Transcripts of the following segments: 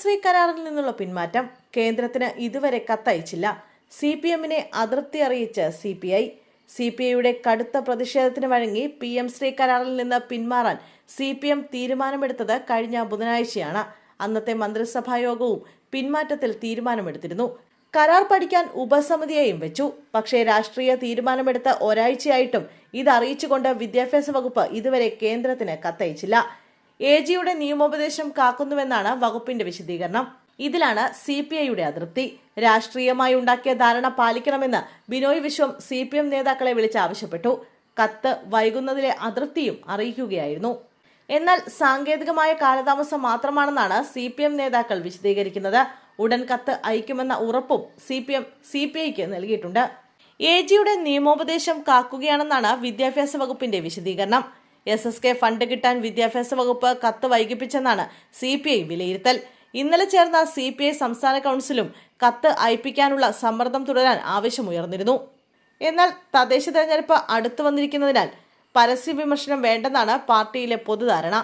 ശ്രീ കരാറിൽ നിന്നുള്ള പിന്മാറ്റം കേന്ദ്രത്തിന് ഇതുവരെ കത്തയച്ചില്ല. സി പി എമ്മിനെ അതൃപ്തി അറിയിച്ച് C P I C P ഐയുടെ കടുത്ത പ്രതിഷേധത്തിന് വഴങ്ങി പി എം ശ്രീ കരാറിൽ നിന്ന് പിന്മാറാൻ സി പി എം തീരുമാനമെടുത്തത് കഴിഞ്ഞ ബുധനാഴ്ചയാണ്. അന്നത്തെ മന്ത്രിസഭാ യോഗവും പിന്മാറ്റത്തിൽ തീരുമാനമെടുത്തിരുന്നു. കരാർ പഠിക്കാൻ ഉപസമിതിയെയും വെച്ചു. പക്ഷേ രാഷ്ട്രീയ തീരുമാനമെടുത്ത ഒരാഴ്ചയായിട്ടും ഇത് അറിയിച്ചുകൊണ്ട് വിദ്യാഭ്യാസ വകുപ്പ് ഇതുവരെ കേന്ദ്രത്തിന് കത്തയച്ചില്ല. എ ജിയുടെ നിയമോപദേശം കാക്കുന്നുവെന്നാണ് വകുപ്പിന്റെ വിശദീകരണം. ഇതിലാണ് സി പി ഐയുടെ അതൃപ്തി രാഷ്ട്രീയമായി ഉണ്ടാക്കിയ ധാരണ പാലിക്കണമെന്ന് Binoy Viswam C P M നേതാക്കളെ വിളിച്ച് ആവശ്യപ്പെട്ടു. കത്ത് വൈകുന്നതിലെ അതൃപ്തിയും അറിയിക്കുകയായിരുന്നു. എന്നാൽ സാങ്കേതികമായ കാലതാമസം മാത്രമാണെന്നാണ് സി പി എം നേതാക്കൾ വിശദീകരിക്കുന്നത്. ഉടൻ കത്ത് അയക്കുമെന്ന ഉറപ്പും C P M C P ഐക്ക് നൽകിയിട്ടുണ്ട്. എ ജിയുടെ നിയമോപദേശം കാക്കുകയാണെന്നാണ് വിദ്യാഭ്യാസ വകുപ്പിന്റെ വിശദീകരണം. എസ് എസ് കെ ഫണ്ട് കിട്ടാൻ വിദ്യാഭ്യാസ വകുപ്പ് കത്ത് വൈകിപ്പിച്ചെന്നാണ് സി പി ഐ വിലയിരുത്തൽ. ഇന്നലെ ചേർന്ന സി പി ഐ സംസ്ഥാന കൗൺസിലും കത്ത് അയപ്പിക്കാനുള്ള സമ്മർദ്ദം തുടരാൻ ആവശ്യമുയർന്നിരുന്നു. എന്നാൽ തദ്ദേശ തെരഞ്ഞെടുപ്പ് അടുത്തു വന്നിരിക്കുന്നതിനാൽ പരസ്യ വിമർശനം വേണ്ടെന്നാണ് പാർട്ടിയിലെ പൊതുധാരണ.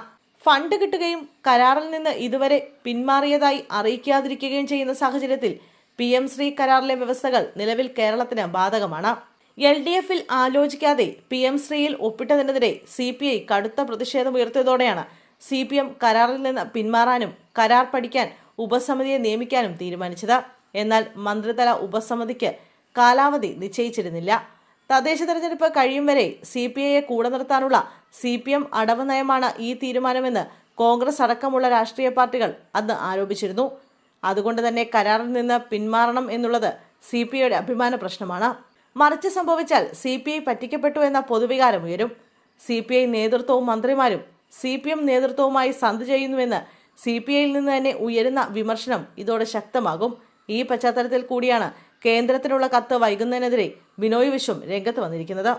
ഫണ്ട് കിട്ടുകയും കരാറിൽ നിന്ന് ഇതുവരെ പിന്മാറിയതായി അറിയിക്കാതിരിക്കുകയും ചെയ്യുന്ന സാഹചര്യത്തിൽ പി എം ശ്രീ കരാറിലെ വ്യവസ്ഥകൾ നിലവിൽ കേരളത്തിന് ബാധകമാണ്. എൽ ഡി എഫിൽ ആലോചിക്കാതെ പി എം ശ്രീയിൽ ഒപ്പിട്ടതിനെതിരെ സി പി ഐ കടുത്ത പ്രതിഷേധമുയർത്തിയതോടെയാണ് സി പി എം കരാറിൽ നിന്ന് പിന്മാറാനും കരാർ പഠിക്കാൻ ഉപസമിതിയെ നിയമിക്കാനും തീരുമാനിച്ചത്. എന്നാൽ മന്ത്രിതല ഉപസമിതിക്ക് കാലാവധി നിശ്ചയിച്ചിരുന്നില്ല. തദ്ദേശ തെരഞ്ഞെടുപ്പ് കഴിയും വരെ സി പി ഐയെ കൂടെ നിർത്താനുള്ള സി പി എം അടവ് നയമാണ് ഈ തീരുമാനമെന്ന് കോൺഗ്രസ് അടക്കമുള്ള രാഷ്ട്രീയ പാർട്ടികൾ അന്ന് ആരോപിച്ചിരുന്നു. അതുകൊണ്ട് തന്നെ കരാറിൽ നിന്ന് പിന്മാറണം എന്നുള്ളത് സി പി ഐയുടെ അഭിമാന പ്രശ്നമാണ്. മറിച്ച് സംഭവിച്ചാൽ സി പി ഐ പറ്റിക്കപ്പെട്ടു എന്ന പൊതുവികാരം ഉയരും. സി പി ഐ നേതൃത്വവും മന്ത്രിമാരും സി പി എം നേതൃത്വവുമായി സന്ധി ചെയ്യുന്നുവെന്ന് സി പി ഐയിൽ നിന്ന് തന്നെ ഉയരുന്ന വിമർശനം ഇതോടെ ശക്തമാകും. ഈ പശ്ചാത്തലത്തിൽ കൂടിയാണ് കേന്ദ്രത്തിനുള്ള കത്ത് വൈകുന്നതിനെതിരെ ബിനോയ് വിശ്വം രംഗത്ത് വന്നിരിക്കുന്നത്.